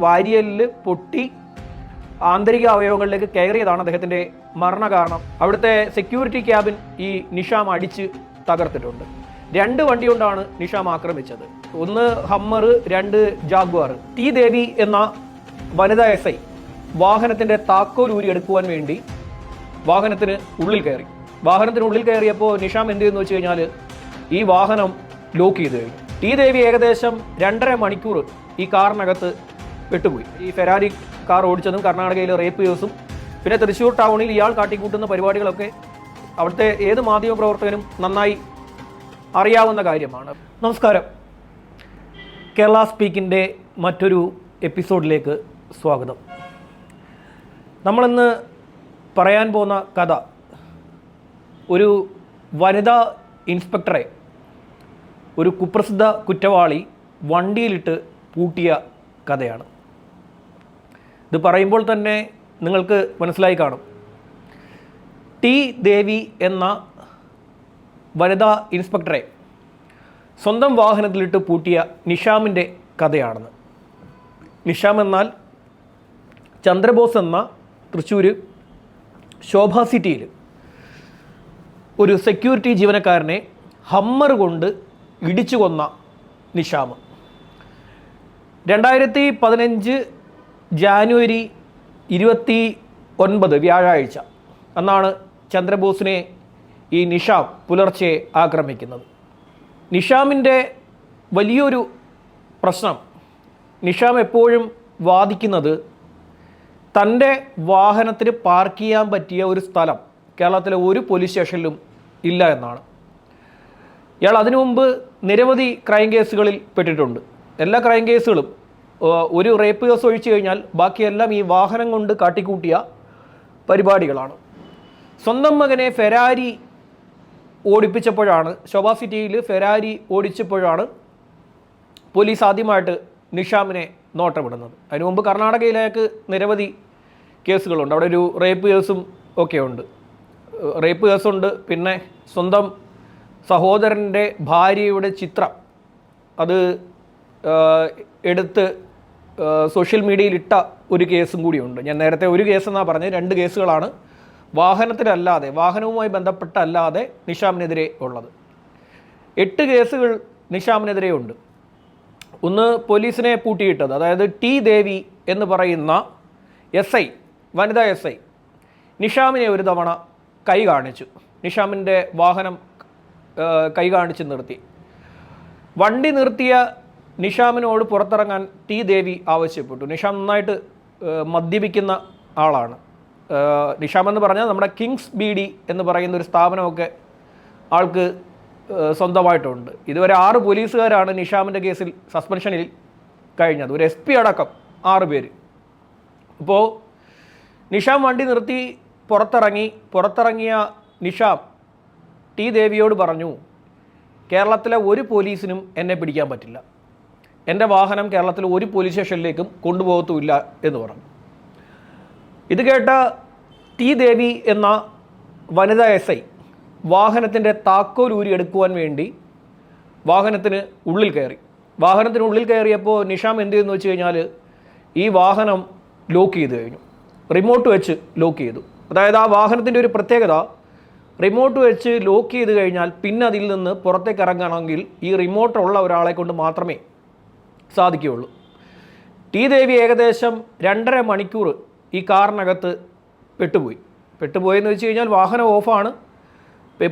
വാരിയലിൽ പൊട്ടി ആന്തരിക അവയവങ്ങളിലേക്ക് കയറിയതാണ് അദ്ദേഹത്തിന്റെ മരണകാരണം. അവിടുത്തെ സെക്യൂരിറ്റി ക്യാബിൻ ഈ നിഷാം അടിച്ച് തകർത്തിട്ടുണ്ട്. രണ്ട് വണ്ടി കൊണ്ടാണ് നിഷാം ആക്രമിച്ചത്. ഒന്ന് ഹമ്മർ രണ്ട് ജാഗ്വാർ. ടി ദേവി എന്ന വനിതാ എസ് ഐ വാഹനത്തിന്റെ താക്കോൽ എടുക്കുവാൻ വേണ്ടി വാഹനത്തിന് ഉള്ളിൽ കയറി. വാഹനത്തിനുള്ളിൽ കയറിയപ്പോൾ നിഷാം എന്ത് ചെയ്യുന്നു വെച്ച് കഴിഞ്ഞാൽ ഈ വാഹനം ലോക്ക് ചെയ്ത് കഴിഞ്ഞു. ടി ദേവി ഏകദേശം രണ്ടര മണിക്കൂർ ഈ കാറിനകത്ത് പെട്ടുപോയി. ഈ ഫെരാരി കാർ ഓടിച്ചതും കർണാടകയിലെ റേപ്പ് കേസും പിന്നെ തൃശ്ശൂർ ടൗണിൽ ഇയാൾ കാട്ടിക്കൂട്ടുന്ന പരിപാടികളൊക്കെ അവിടുത്തെ ഏത് മാധ്യമ പ്രവർത്തകനും നന്നായി അറിയാവുന്ന കാര്യമാണ്. നമസ്കാരം. കേരള സ്പീക്കിന്റെ മറ്റൊരു എപ്പിസോഡിലേക്ക് സ്വാഗതം. നമ്മളിന്ന് പറയാൻ പോകുന്ന കഥ ഒരു വനിതാ ഇൻസ്പെക്ടറെ ഒരു കുപ്രസിദ്ധ കുറ്റവാളി വണ്ടിയിലിട്ട് പൂട്ടിയ കഥയാണ്. ഇത് പറയുമ്പോൾ തന്നെ നിങ്ങൾക്ക് മനസ്സിലായി കാണും. ടി ദേവി എന്ന വനിതാ ഇൻസ്പെക്ടറെ സ്വന്തം വാഹനത്തിലിട്ട് പൂട്ടിയ നിഷാമിന്റെ കഥയാണെന്ന്. നിഷാം എന്നാൽ ചന്ദ്രബോസ് എന്ന തൃശ്ശൂർ ശോഭ സിറ്റിയിൽ ഒരു സെക്യൂരിറ്റി ജീവനക്കാരനെ ഹമ്മർ കൊണ്ട് ഇടിച്ചു കൊന്ന നിഷാം. രണ്ടായിരത്തി പതിനഞ്ച് ജാനുവരി ഇരുപത്തി ഒൻപത് വ്യാഴാഴ്ച അന്നാണ് ചന്ദ്രബോസിനെ ഈ നിഷാം പുലർച്ചെ ആക്രമിക്കുന്നത്. നിഷാമിന്റെ വലിയൊരു പ്രശ്നം നിഷാം എപ്പോഴും വാദിക്കുന്നത് തന്റെ വാഹനത്തിന് പാർക്ക് ചെയ്യാൻ പറ്റിയ ഒരു സ്ഥലം കേരളത്തിലെ ഒരു പോലീസ് സ്റ്റേഷനിലും ഇല്ല എന്നാണ്. ഇയാൾ അതിനു മുമ്പ് നിരവധി ക്രൈം കേസുകളിൽ പെട്ടിട്ടുണ്ട്. എല്ലാ ക്രൈം കേസുകളും ഒരു റേപ്പ് കേസ് ഒഴിച്ചു കഴിഞ്ഞാൽ ബാക്കിയെല്ലാം ഈ വാഹനം കൊണ്ട് കാട്ടിക്കൂട്ടിയ പരിപാടികളാണ്. സ്വന്തം മകനെ ഫെരാരി ഓടിപ്പിച്ചപ്പോഴാണ് ശോഭ സിറ്റിയിൽ ഫെരാരി ഓടിച്ചപ്പോഴാണ് പോലീസ് ആദ്യമായിട്ട് നിഷാമിനെ നോട്ടമിടുന്നത്. അതിനു മുമ്പ് കർണാടകയിലേക്ക് നിരവധി കേസുകളുണ്ട്. അവിടെ ഒരു റേപ്പ് കേസും ഒക്കെ ഉണ്ട് റേപ്പ് കേസുണ്ട് പിന്നെ സ്വന്തം സഹോദരന്റെ ഭാര്യയുടെ ചിത്രം അത് എടുത്ത് സോഷ്യൽ മീഡിയയിൽ ഇട്ട ഒരു കേസും കൂടിയുണ്ട്. ഞാൻ നേരത്തെ ഒരു കേസ് എന്നാണ് പറഞ്ഞത്. രണ്ട് കേസുകളാണ് വാഹനത്തിലല്ലാതെ വാഹനവുമായി ബന്ധപ്പെട്ടല്ലാതെ നിഷാമിനെതിരെ ഉള്ളത്. എട്ട് കേസുകൾ നിഷാമിനെതിരെ ഉണ്ട്. ഒന്ന് പോലീസിനെ പൂട്ടിയിട്ടത് അതായത് ടി ദേവി എന്ന് പറയുന്ന എസ് ഐ വനിതാ എസ് ഐ നിഷാമിനെ ഒരു തവണ കൈ കാണിച്ചു. നിഷാമിന്റെ വാഹനം കൈ കാണിച്ച് നിർത്തി. വണ്ടി നിർത്തിയ നിഷാമിനോട് പുറത്തിറങ്ങാൻ ടി ദേവി ആവശ്യപ്പെട്ടു. നിഷാം നന്നായിട്ട് മദ്യപിക്കുന്ന ആളാണ്. നിഷാം എന്ന് പറഞ്ഞാൽ നമ്മുടെ കിങ്സ് ബി ഡി എന്ന് പറയുന്ന ഒരു സ്ഥാപനമൊക്കെ ആൾക്ക് സ്വന്തമായിട്ടുണ്ട്. ഇതുവരെ ആറ് പോലീസുകാരാണ് നിഷാമിന്റെ കേസിൽ സസ്പെൻഷനിൽ കഴിഞ്ഞത്. ഒരു എസ് പി അടക്കം ആറ് പേര്. അപ്പോൾ നിഷാം വണ്ടി നിർത്തി പുറത്തിറങ്ങി. പുറത്തിറങ്ങിയ നിഷാം ടി ദേവിയോട് പറഞ്ഞു കേരളത്തിലെ ഒരു പോലീസിനും എന്നെ പിടിക്കാൻ പറ്റില്ല. എന്റെ വാഹനം കേരളത്തിൽ ഒരു പോലീസ് സ്റ്റേഷനിലേക്കും കൊണ്ടുപോകത്തുമില്ല എന്ന് പറഞ്ഞു. ഇത് കേട്ട ടി ദേവി എന്ന വനിതാ എസ് ഐ വാഹനത്തിന്റെ താക്കോൽ ഊരി എടുക്കുവാൻ വേണ്ടി വാഹനത്തിന് ഉള്ളിൽ കയറി. വാഹനത്തിന് ഉള്ളിൽ കയറിയപ്പോൾ നിഷാം എന്ത് ചെയ്യുന്നു വെച്ച് കഴിഞ്ഞാൽ ഈ വാഹനം ലോക്ക് ചെയ്ത് കഴിഞ്ഞു. റിമോട്ട് വെച്ച് ലോക്ക് ചെയ്തു. അതായത് ആ വാഹനത്തിന്റെ ഒരു പ്രത്യേകത റിമോട്ട് വെച്ച് ലോക്ക് ചെയ്ത് കഴിഞ്ഞാൽ പിന്നെ അതിൽ നിന്ന് പുറത്തേക്ക് ഇറങ്ങണമെങ്കിൽ ഈ റിമോട്ട് ഉള്ള ഒരാളെ കൊണ്ട് മാത്രമേ സാധിക്കുകയുള്ളൂ. ടി ദേവി ഏകദേശം രണ്ടര മണിക്കൂർ ഈ കാറിനകത്ത് പെട്ടുപോയി. പെട്ടുപോയെന്ന് വെച്ച് കഴിഞ്ഞാൽ വാഹനം ഓഫാണ്.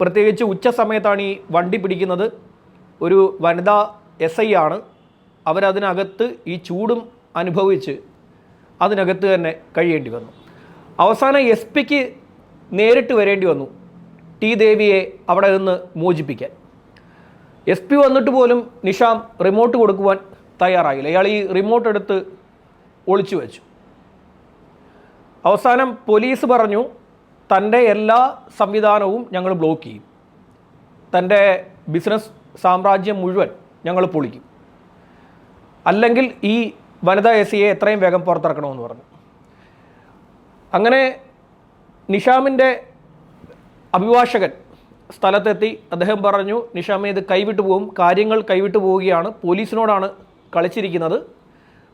പ്രത്യേകിച്ച് ഉച്ച സമയത്താണ് ഈ വണ്ടി പിടിക്കുന്നത്. ഒരു വനിതാ എസ് ഐ ആണ്. അവരതിനകത്ത് ഈ ചൂടും അനുഭവിച്ച് അതിനകത്ത് തന്നെ കഴിയേണ്ടി വന്നു. അവസാനം എസ് പിക്ക് നേരിട്ട് വരേണ്ടി വന്നു ടി ദേവിയെ അവിടെ നിന്ന് മോചിപ്പിക്കാൻ. എസ് പി വന്നിട്ട് പോലും നിഷാം റിമോട്ട് കൊടുക്കുവാൻ തയ്യാറായില്ല. ഇയാൾ ഈ റിമോട്ട് എടുത്ത് ഒളിച്ചു വെച്ചു. അവസാനം പോലീസ് പറഞ്ഞു തന്റെ എല്ലാ സംവിധാനവും ഞങ്ങൾ ബ്ലോക്ക് ചെയ്യും. തന്റെ ബിസിനസ് സാമ്രാജ്യം മുഴുവൻ ഞങ്ങൾ പൊളിക്കും. അല്ലെങ്കിൽ ഈ വനിതാ എ സിയെ എത്രയും വേഗം പുറത്തിറക്കണമെന്ന് പറഞ്ഞു. അങ്ങനെ നിഷാമിന്റെ അഭിഭാഷകൻ സ്ഥലത്തെത്തി. അദ്ദേഹം പറഞ്ഞു നിഷാമെ ഇത് കൈവിട്ടു പോകും. കാര്യങ്ങൾ കൈവിട്ടു പോവുകയാണ്. പോലീസിനോടാണ് കളിച്ചിരിക്കുന്നത്.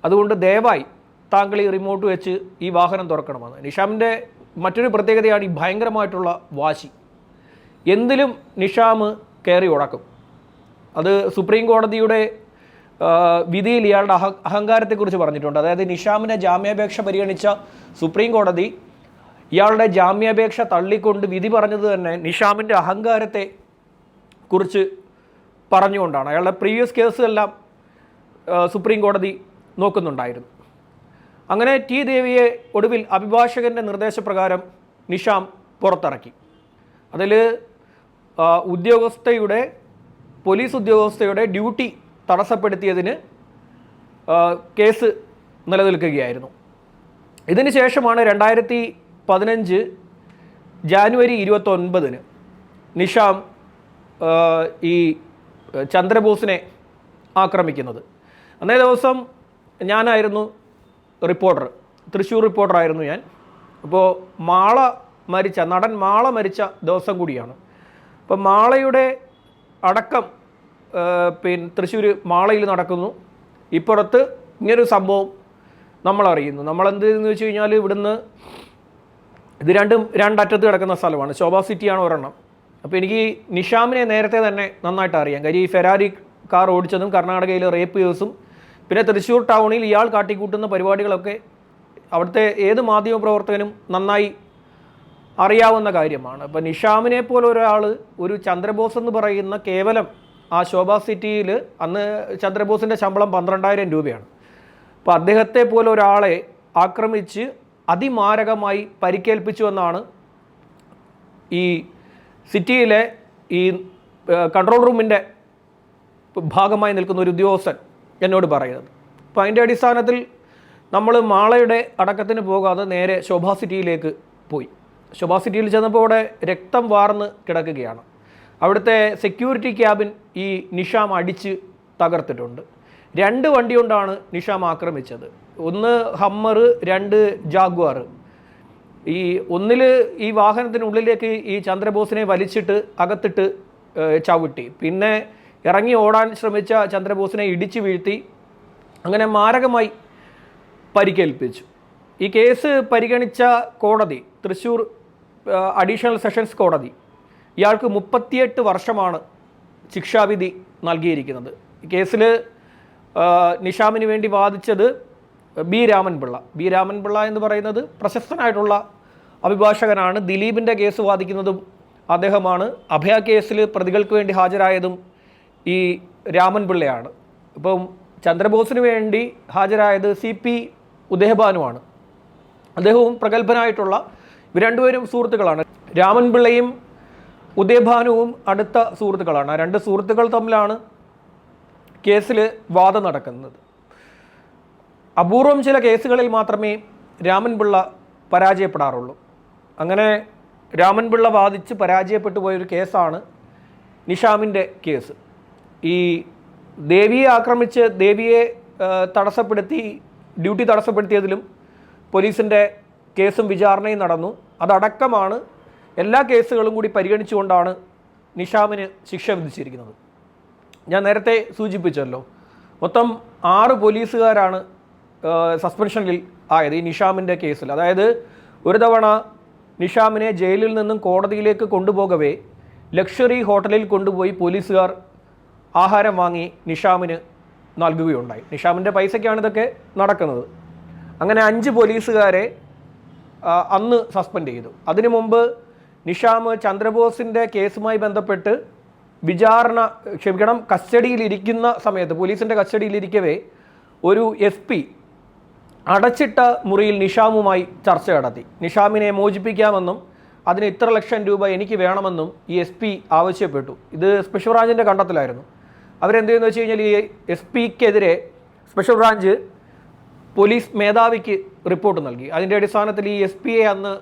അതുകൊണ്ട് ദയവായി താങ്കൾ ഈ റിമോട്ട് വെച്ച് ഈ വാഹനം തുറക്കണമെന്ന്. നിഷാമിന്റെ മറ്റൊരു പ്രത്യേകതയാണ് ഈ ഭയങ്കരമായിട്ടുള്ള വാശി. എന്തിലും നിഷാം കയറി ഉടക്കും അത് സുപ്രീം കോടതിയുടെ വിധിയിൽ ഇയാളുടെ അഹ അഹങ്കാരത്തെക്കുറിച്ച് പറഞ്ഞിട്ടുണ്ട്. അതായത് നിഷാമിനെ ജാമ്യാപേക്ഷ പരിഗണിച്ച സുപ്രീം കോടതി ഇയാളുടെ ജാമ്യാപേക്ഷ തള്ളിക്കൊണ്ട് വിധി പറഞ്ഞത് തന്നെ നിഷാമിന്റെ അഹങ്കാരത്തെ കുറിച്ച് പറഞ്ഞുകൊണ്ടാണ്. അയാളുടെ പ്രീവിയസ് കേസുകളെല്ലാം സുപ്രീം കോടതി നോക്കുന്നുണ്ടായിരുന്നു. അങ്ങനെ ടി ദേവിയെ ഒടുവിൽ അഭിഭാഷകന്റെ നിർദ്ദേശപ്രകാരം നിഷാം പുറത്തിറക്കി. അതിൽ ഉദ്യോഗസ്ഥയുടെ പോലീസ് ഉദ്യോഗസ്ഥയുടെ ഡ്യൂട്ടി തടസ്സപ്പെടുത്തിയതിന് കേസ് നിലനിൽക്കുകയായിരുന്നു. ഇതിന് ശേഷമാണ് രണ്ടായിരത്തി പതിനഞ്ച് ജാനുവരി ഇരുപത്തൊൻപതിന് നിഷാം ഈ ചന്ദ്രബോസിനെ ആക്രമിക്കുന്നത്. അന്നേ ദിവസം ഞാനായിരുന്നു റിപ്പോർട്ടർ തൃശ്ശൂർ റിപ്പോർട്ടറായിരുന്നു ഞാൻ. അപ്പോൾ മാള മരിച്ച നടൻ മാള മരിച്ച ദിവസം കൂടിയാണ്. അപ്പോൾ മാളയുടെ അടക്കം പിന്നെ തൃശ്ശൂർ മാളയിൽ നടക്കുന്നു. ഇപ്പുറത്ത് ഇങ്ങനൊരു സംഭവം നമ്മളറിയുന്നു. നമ്മളെന്ത് എന്ന് വെച്ച് കഴിഞ്ഞാൽ ഇവിടുന്ന് ഇത് രണ്ടും രണ്ടറ്റത്ത് കിടക്കുന്ന സ്ഥലമാണ്. ശോഭ സിറ്റിയാണ് ഒരെണ്ണം. അപ്പോൾ എനിക്ക് നിഷാമിനെ നേരത്തെ തന്നെ നന്നായിട്ട് അറിയാം. കാര്യം ഈ ഫെരാരി കാർ ഓടിച്ചതും കർണാടകയിലെ റേപ്പ് കേസും പിന്നെ തൃശ്ശൂർ ടൗണിൽ ഇയാൾ കാട്ടിക്കൂട്ടുന്ന പരിപാടികളൊക്കെ അവിടുത്തെ ഏത് മാധ്യമപ്രവർത്തകനും നന്നായി അറിയാവുന്ന കാര്യമാണ്. അപ്പോൾ നിഷാമിനെ പോലെ ഒരാൾ ഒരു ചന്ദ്രബോസ് എന്ന് പറയുന്ന കേവലം ആ ശോഭ സിറ്റിയിൽ അന്ന് ചന്ദ്രബോസിന്റെ ശമ്പളം പന്ത്രണ്ടായിരം രൂപയാണ്. അപ്പോൾ അദ്ദേഹത്തെ പോലെ ഒരാളെ ആക്രമിച്ച് അതിമാരകമായി പരിക്കേൽപ്പിച്ചു എന്നാണ് ഈ സിറ്റിയിലെ ഈ കൺട്രോൾ റൂമിന്റെ ഭാഗമായി നിൽക്കുന്ന ഒരു ഉദ്യോഗസ്ഥൻ എന്നോട് പറയുന്നത്. അപ്പോൾ അതിന്റെ അടിസ്ഥാനത്തിൽ നമ്മൾ മാളയുടെ അടക്കത്തിന് പോകാതെ നേരെ ശോഭാ സിറ്റിയിലേക്ക് പോയി. ശോഭാ സിറ്റിയിൽ ചെന്നപ്പോൾ അവിടെ രക്തം വാർന്ന് കിടക്കുകയാണ്. അവിടുത്തെ സെക്യൂരിറ്റി ക്യാബിൻ ഈ നിഷാം അടിച്ച് തകർത്തിട്ടുണ്ട്. രണ്ട് വണ്ടി കൊണ്ടാണ് നിഷാം ആക്രമിച്ചത്. ഒന്ന് ഹമ്മർ രണ്ട് ജാഗ്വാർ. ഈ ഒന്നിൽ ഈ വാഹനത്തിനുള്ളിലേക്ക് ഈ ചന്ദ്രബോസിനെ വലിച്ചിട്ട് അകത്തിട്ട് ചവിട്ടി. പിന്നെ ഇറങ്ങി ഓടാൻ ശ്രമിച്ച ചന്ദ്രബോസിനെ ഇടിച്ചു വീഴ്ത്തി അങ്ങനെ മാരകമായി പരിക്കേൽപ്പിച്ചു. ഈ കേസ് പരിഗണിച്ച കോടതി തൃശ്ശൂർ ഏഹ്, അഡീഷണൽ സെഷൻസ് കോടതി ഇയാൾക്ക് മുപ്പത്തിയെട്ട് വർഷമാണ് ശിക്ഷാവിധി നൽകിയിരിക്കുന്നത്. ഈ കേസിൽ നിഷാമിന് വേണ്ടി വാദിച്ചത് ബി രാമൻപിള്ള. ബി രാമൻപിള്ള എന്ന് പറയുന്നത് പ്രശസ്തനായിട്ടുള്ള അഭിഭാഷകനാണ്. ദിലീപിന്റെ കേസ് വാദിക്കുന്നതും അദ്ദേഹമാണ്. അഭയ കേസിൽ പ്രതികൾക്ക് വേണ്ടി ഹാജരായതും ഈ രാമൻപിള്ളയാണ് ഇപ്പം ചന്ദ്രബോസിന് വേണ്ടി ഹാജരായത് സി പി ഉദയഭാനുവാണ്. അദ്ദേഹവും പ്രഗത്ഭനായിട്ടുള്ള ഇവർ രണ്ടുപേരും സുഹൃത്തുക്കളാണ്. രാമൻപിള്ളയും ഉദയഭാനുവും അടുത്ത സുഹൃത്തുക്കളാണ്. ആ രണ്ട് സുഹൃത്തുക്കൾ തമ്മിലാണ് കേസിൽ വാദം നടക്കുന്നത്. അപൂർവം ചില കേസുകളിൽ മാത്രമേ രാമൻപിള്ള പരാജയപ്പെടാറുള്ളൂ. അങ്ങനെ രാമൻപിള്ള വാദിച്ച് പരാജയപ്പെട്ടു പോയൊരു കേസാണ് നിഷാമിന്റെ കേസ്. ഈ ദേവിയെ ആക്രമിച്ച് ദേവിയെ തടസ്സപ്പെടുത്തി ഡ്യൂട്ടി തടസ്സപ്പെടുത്തിയതിലും പോലീസിന്റെ കേസും വിചാരണയും നടന്നു. അതടക്കമാണ് എല്ലാ കേസുകളും കൂടി പരിഗണിച്ചുകൊണ്ടാണ് നിഷാമിന് ശിക്ഷ വിധിച്ചിരിക്കുന്നത്. ഞാൻ നേരത്തെ സൂചിപ്പിച്ചല്ലോ മൊത്തം ആറ് പോലീസുകാരാണ് സസ്പെൻഷനിൽ ആയത് ഈ നിഷാമിന്റെ കേസിൽ. അതായത് ഒരു തവണ നിഷാമിനെ ജയിലിൽ നിന്നും കോടതിയിലേക്ക് കൊണ്ടുപോകവേ ലക്ഷറി ഹോട്ടലിൽ കൊണ്ടുപോയി പോലീസുകാർ ആഹാരം വാങ്ങി നിഷാമിന് നൽകുകയുണ്ടായി. നിഷാമിന്റെ പൈസയ്ക്കാണ് ഇതൊക്കെ നടക്കുന്നത്. അങ്ങനെ അഞ്ച് പോലീസുകാരെ അന്ന് സസ്പെൻഡ് ചെയ്തു. അതിനു മുമ്പ് നിഷാം ചന്ദ്രബോസിന്റെ കേസുമായി ബന്ധപ്പെട്ട് വിചാരണ ക്ഷമിക്കണം കസ്റ്റഡിയിലിരിക്കുന്ന സമയത്ത് പോലീസിന്റെ കസ്റ്റഡിയിലിരിക്കവേ ഒരു എസ് പി അടച്ചിട്ട മുറിയിൽ നിഷാമുമായി ചർച്ച നടത്തി. നിഷാമിനെ മോചിപ്പിക്കാമെന്നും അതിന് ഇത്ര ലക്ഷം രൂപ എനിക്ക് വേണമെന്നും ഈ എസ് പി ആവശ്യപ്പെട്ടു. ഇത് സ്പെഷ്യൽ ബ്രാഞ്ചിന്റെ കണ്ടെത്തലായിരുന്നു. അവരെന്ത് ചെയ്യുന്നു വെച്ച് കഴിഞ്ഞാൽ ഈ എസ് പിക്കെതിരെ സ്പെഷ്യൽ ബ്രാഞ്ച് പോലീസ് മേധാവിക്ക് റിപ്പോർട്ട് നൽകി. അതിന്റെ അടിസ്ഥാനത്തിൽ ഈ എസ് പിയെ അന്ന്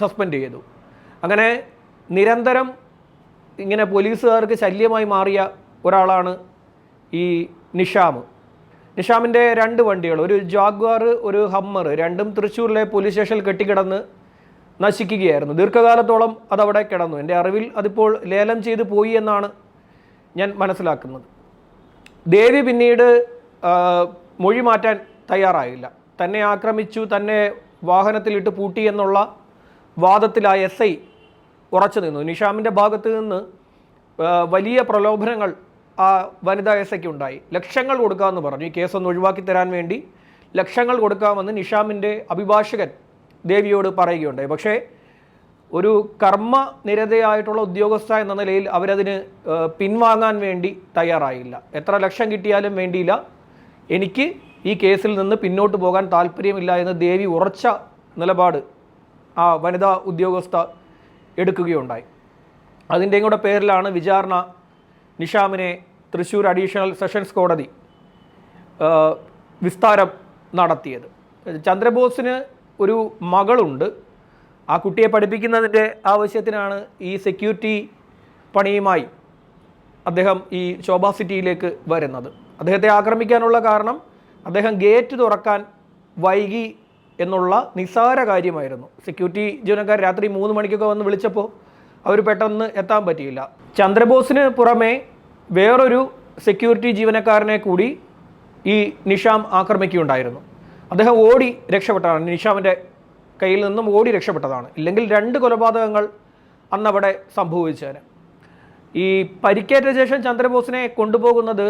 സസ്പെൻഡ് ചെയ്തു. അങ്ങനെ നിരന്തരം ഇങ്ങനെ പോലീസുകാർക്ക് ശല്യമായി മാറിയ ഒരാളാണ് ഈ നിഷാം നിഷാമിന്റെ രണ്ട് വണ്ടികൾ ഒരു ജാഗ്വാർ ഒരു ഹമ്മർ രണ്ടും തൃശ്ശൂരിലെ പോലീസ് സ്റ്റേഷനിൽ കെട്ടിക്കിടന്ന് നശിക്കുകയായിരുന്നു. ദീർഘകാലത്തോളം അതവിടെ കിടന്നു. എന്റെ അറിവിൽ അതിപ്പോൾ ലേലം ചെയ്ത് പോയി എന്നാണ് ഞാൻ മനസ്സിലാക്കുന്നത്. ദേവി പിന്നീട് മൊഴി മാറ്റാൻ തയ്യാറായില്ല. തന്നെ ആക്രമിച്ചു തന്നെ വാഹനത്തിലിട്ട് പൂട്ടി എന്നുള്ള വാദത്തിൽ ആ എസ് ഐ ഉറച്ചു നിന്നു. നിഷാമിന്റെ ഭാഗത്ത് നിന്ന് വലിയ പ്രലോഭനങ്ങൾ ആ വനിതാ എസ് ഐക്ക് ഉണ്ടായി. ലക്ഷങ്ങൾ കൊടുക്കാമെന്ന് പറഞ്ഞു. ഈ കേസൊന്ന് ഒഴിവാക്കി തരാൻ വേണ്ടി ലക്ഷങ്ങൾ കൊടുക്കാമെന്ന് നിഷാമിന്റെ അഭിഭാഷകൻ ദേവിയോട് പറയുകയുണ്ടായി. പക്ഷേ ഒരു കർമ്മ നിരതയായിട്ടുള്ള ഉദ്യോഗസ്ഥ എന്ന നിലയിൽ അവരതിന് പിൻവാങ്ങാൻ വേണ്ടി തയ്യാറായില്ല. എത്ര ലക്ഷം കിട്ടിയാലും വേണ്ടിയില്ല. എനിക്ക് ഈ കേസിൽ നിന്ന് പിന്നോട്ട് പോകാൻ താല്പര്യമില്ല എന്ന് ദേവി ഉറച്ച നിലപാട് ആ വനിതാ ഉദ്യോഗസ്ഥ എടുക്കുകയുണ്ടായി. അതിന്റെയും കൂടെ പേരിലാണ് വിചാരണ നിഷാമിനെ തൃശ്ശൂർ അഡീഷണൽ സെഷൻസ് കോടതി വിസ്താരം നടത്തിയത്. ചന്ദ്രബോസിന് ഒരു മകളുണ്ട്. ആ കുട്ടിയെ പഠിപ്പിക്കുന്നതിന്റെ ആവശ്യത്തിനാണ് ഈ സെക്യൂരിറ്റി പണിയുമായി അദ്ദേഹം ഈ ശോഭാ സിറ്റിയിലേക്ക് വരുന്നത്. അദ്ദേഹത്തെ ആക്രമിക്കാനുള്ള കാരണം അദ്ദേഹം ഗേറ്റ് തുറക്കാൻ വൈകി എന്നുള്ള നിസ്സാര കാര്യമായിരുന്നു. സെക്യൂരിറ്റി ജീവനക്കാർ രാത്രി മൂന്ന് മണിക്കൊക്കെ വന്ന് വിളിച്ചപ്പോൾ അവർ പെട്ടെന്ന് എത്താൻ പറ്റിയില്ല. ചന്ദ്രബോസിന് പുറമേ വേറൊരു സെക്യൂരിറ്റി ജീവനക്കാരനെ കൂടി ഈ നിഷാം ആക്രമിക്കുകയുണ്ടായിരുന്നു. അദ്ദേഹം ഓടി രക്ഷപ്പെട്ടാണ്. നിഷാമിന്റെ കയ്യിൽ നിന്നും ഓടി രക്ഷപ്പെട്ടതാണ്. ഇല്ലെങ്കിൽ രണ്ട് കൊലപാതകങ്ങൾ അന്നവിടെ സംഭവിച്ചേനെ. ഈ പരിക്കേറ്റ ശേഷം ചന്ദ്രബോസിനെ കൊണ്ടുപോകുന്നത്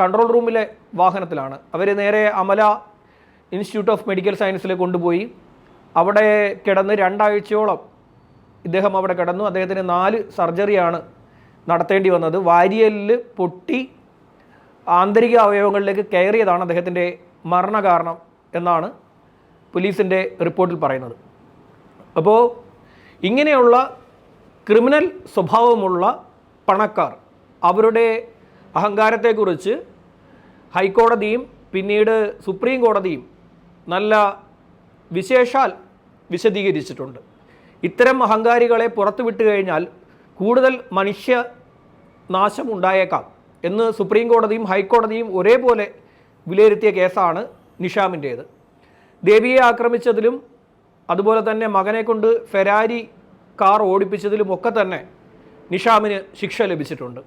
കൺട്രോൾ റൂമിലെ വാഹനത്തിലാണ്. അവർ നേരെ അമല ഇൻസ്റ്റിറ്റ്യൂട്ട് ഓഫ് മെഡിക്കൽ സയൻസിൽ കൊണ്ടുപോയി. അവിടെ കിടന്ന് രണ്ടാഴ്ചയോളം ഇദ്ദേഹം അവിടെ കിടന്നു. അദ്ദേഹത്തിന് നാല് സർജറിയാണ് നടത്തേണ്ടി വന്നത്. വാരിയലിൽ പൊട്ടി ആന്തരിക അവയവങ്ങളിലേക്ക് കയറിയതാണ് അദ്ദേഹത്തിന്റെ മരണകാരണം എന്നാണ് പോലീസിന്റെ റിപ്പോർട്ടിൽ പറയുന്നത്. അപ്പോൾ ഇങ്ങനെയുള്ള ക്രിമിനൽ സ്വഭാവമുള്ള പണക്കാർ അവരുടെ അഹങ്കാരത്തെക്കുറിച്ച് ഹൈക്കോടതിയും പിന്നീട് സുപ്രീം കോടതിയും നല്ല വിശേഷാൽ വിശദീകരിച്ചിട്ടുണ്ട്. ഇത്തരം അഹങ്കാരികളെ പുറത്തു വിട്ടു കഴിഞ്ഞാൽ കൂടുതൽ മനുഷ്യ നാശം ഉണ്ടായേക്കാം എന്ന് സുപ്രീം കോടതിയും ഹൈക്കോടതിയും ഒരേപോലെ വിലയിരുത്തിയ കേസാണ് നിഷാമിന്റേത്. ദേവിയെ ആക്രമിച്ചതിലും അതുപോലെ തന്നെ മകനെ കൊണ്ട് ഫെരാരി കാർ ഓടിപ്പിച്ചതിലും ഒക്കെ തന്നെ നിഷാമിന് ശിക്ഷ ലഭിച്ചിട്ടുണ്ട്.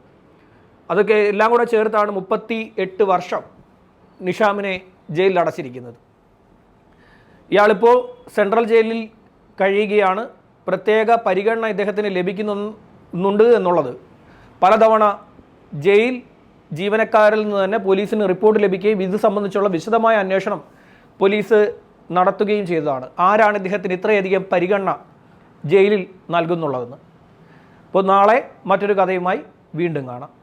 അതൊക്കെ എല്ലാം കൂടെ ചേർത്താണ് മുപ്പത്തി എട്ട് വർഷം നിഷാമിനെ ജയിലിൽ അടച്ചിരിക്കുന്നത്. ഇയാളിപ്പോൾ സെൻട്രൽ ജയിലിൽ കഴിയുകയാണ്. പ്രത്യേക പരിഗണന ഇദ്ദേഹത്തിന് ലഭിക്കുന്നുണ്ട് എന്നുള്ളത്. പലതവണ ജയിൽ ജീവനക്കാരിൽ നിന്ന് തന്നെ പോലീസിന് റിപ്പോർട്ട് ലഭിക്കുകയും ഇത് സംബന്ധിച്ചുള്ള വിശദമായ അന്വേഷണം പോലീസ് നടത്തുകയും ചെയ്തതാണ്. ആരാണ് ഇദ്ദേഹത്തിന് ഇത്രയധികം പരിഗണന ജയിലിൽ നൽകുന്നുള്ളതെന്ന്. അപ്പോൾ നാളെ മറ്റൊരു കഥയുമായി വീണ്ടും കാണാം.